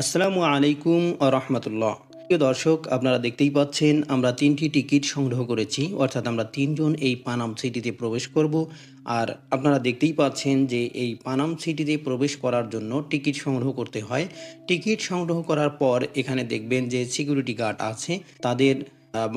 আসসালামু আলাইকুম রহমতুল্লাহ। প্রিয় দর্শক, আপনারা দেখতেই পাচ্ছেন, আমরা তিনটি টিকিট সংগ্রহ করেছি, অর্থাৎ আমরা তিনজন এই পানাম সিটিতে প্রবেশ করব। আর আপনারা দেখতেই পাচ্ছেন যে এই পানাম সিটিতে প্রবেশ করার জন্য টিকিট সংগ্রহ করতে হয়। টিকিট সংগ্রহ করার পর এখানে দেখবেন যে সিকিউরিটি গার্ড আছে, তাদের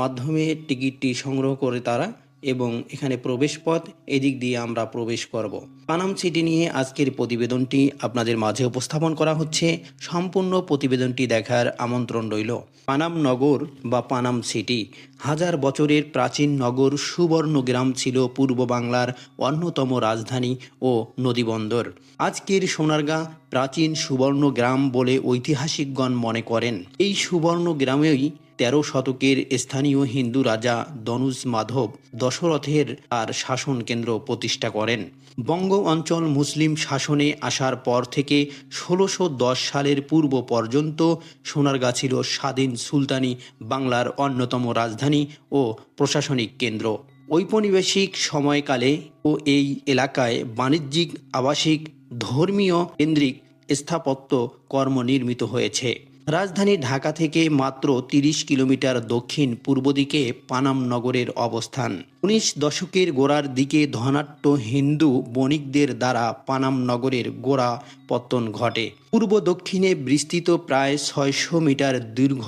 মাধ্যমে টিকিটটি সংগ্রহ করে তারা এবং এখানে প্রবেশ পথ এদিক দিয়ে আমরা প্রবেশ করব। পানাম সিটি নিয়ে আজকের প্রতিবেদনটি আপনাদের মাঝে উপস্থাপন করা হচ্ছে। সম্পূর্ণ প্রতিবেদনটি দেখার আমন্ত্রণ রইল। পানাম নগর বা পানাম সিটি হাজার বছরের প্রাচীন নগর সুবর্ণ গ্রাম ছিল পূর্ব বাংলার অন্যতম রাজধানী ও নদীবন্দর। আজকের সোনারগাঁ প্রাচীন সুবর্ণ গ্রাম বলে ঐতিহাসিকগণ মনে করেন। এই সুবর্ণ গ্রামেই তেরো শতকের স্থানীয় হিন্দু রাজা দনুজ মাধব দশরথের আর শাসন কেন্দ্র প্রতিষ্ঠা করেন। বঙ্গ অঞ্চল মুসলিম শাসনে আসার পর থেকে ষোলোশো সালের পূর্ব পর্যন্ত সোনারগাঁ ছিল স্বাধীন সুলতানি বাংলার অন্যতম রাজধানী ও প্রশাসনিক কেন্দ্র। ঔপনিবেশিক সময়কালে ও এই এলাকায় বাণিজ্যিক, আবাসিক, ধর্মীয় কেন্দ্রিক স্থাপত্য কর্ম নির্মিত হয়েছে। রাজধানী ঢাকা থেকে মাত্র তিরিশ কিলোমিটার দক্ষিণ পূর্ব দিকে পানাম নগরের অবস্থান। উনিশ দশকের গোড়ার দিকে ধনাট্য হিন্দু বণিকদের দ্বারা পানাম নগরের গোড়া পত্তন ঘটে। পূর্ব দক্ষিণে বিস্তৃত প্রায় ছয়শো মিটার দীর্ঘ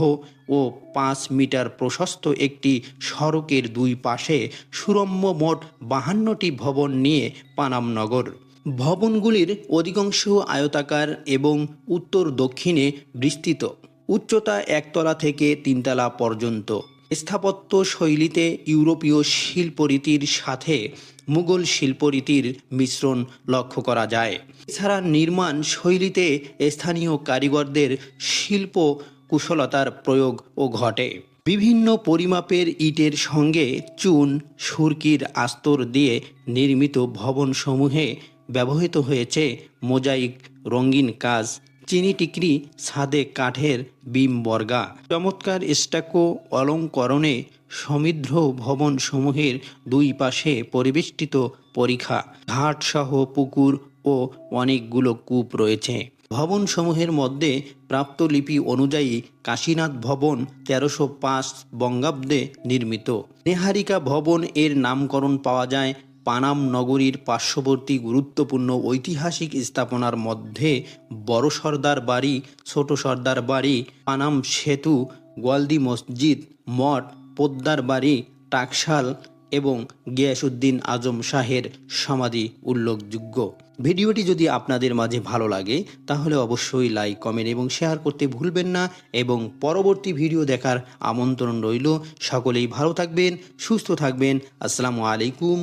ও পাঁচ মিটার প্রশস্ত একটি সড়কের দুই পাশে সুরম্য মোট বাহান্নটি ভবন নিয়ে পানাম নগর। ভবনগুলির অধিকাংশ আয়তাকার এবং উত্তর দক্ষিণে বিস্তৃত। উচ্চতা একতলা থেকে তিনতলা পর্যন্ত। স্থাপত্য শৈলীতে ইউরোপীয় শিল্পরীতির সাথে মুঘল শিল্পরীতির মিশ্রণ লক্ষ্য করা যায়। এছাড়া নির্মাণ শৈলীতে স্থানীয় কারিগরদের শিল্প কুশলতার প্রয়োগ ও ঘটে। বিভিন্ন পরিমাপের ইটের সঙ্গে চুন, সুরকির আস্তর দিয়ে নির্মিত ভবনসমূহে ব্যবহৃত হয়েছে মোজাইক, রঙিন কাজ, চিনি টিকরি ছাদে কাঠের বিম বর্গা। চমৎকার স্টাকো অলঙ্করণে সমৃদ্ধ ভবনসমূহের দুই পাশে পরিবেষ্টিত পরীক্ষা ঘাটসহ পুকুর ও অনেকগুলো কূপ রয়েছে। ভবনসমূহের মধ্যে প্রাপ্ত লিপি অনুযায়ী কাশীনাথ ভবন তেরোশো পাঁচ বঙ্গাব্দে নির্মিত। নেহারিকা ভবন এর নামকরণ পাওয়া যায় পানাম নগরীর পার্শ্ববর্তী গুরুত্বপূর্ণ ঐতিহাসিক স্থাপনার মধ্যে বড় সর্দার বাড়ি, ছোট সর্দার বাড়ি, পানাম সেতু, গোয়ালদি মসজিদ, মঠ, পোদ্দার বাড়ি, টাকশাল এবং গিয়াসুদ্দিন আজম শাহের সমাধি উল্লেখযোগ্য। ভিডিওটি যদি আপনাদের মাঝে ভালো লাগে, তাহলে অবশ্যই লাইক, কমেন্ট এবং শেয়ার করতে ভুলবেন না এবং পরবর্তী ভিডিও দেখার আমন্ত্রণ রইল। সকলেই ভালো থাকবেন, সুস্থ থাকবেন। আসসালামু আলাইকুম।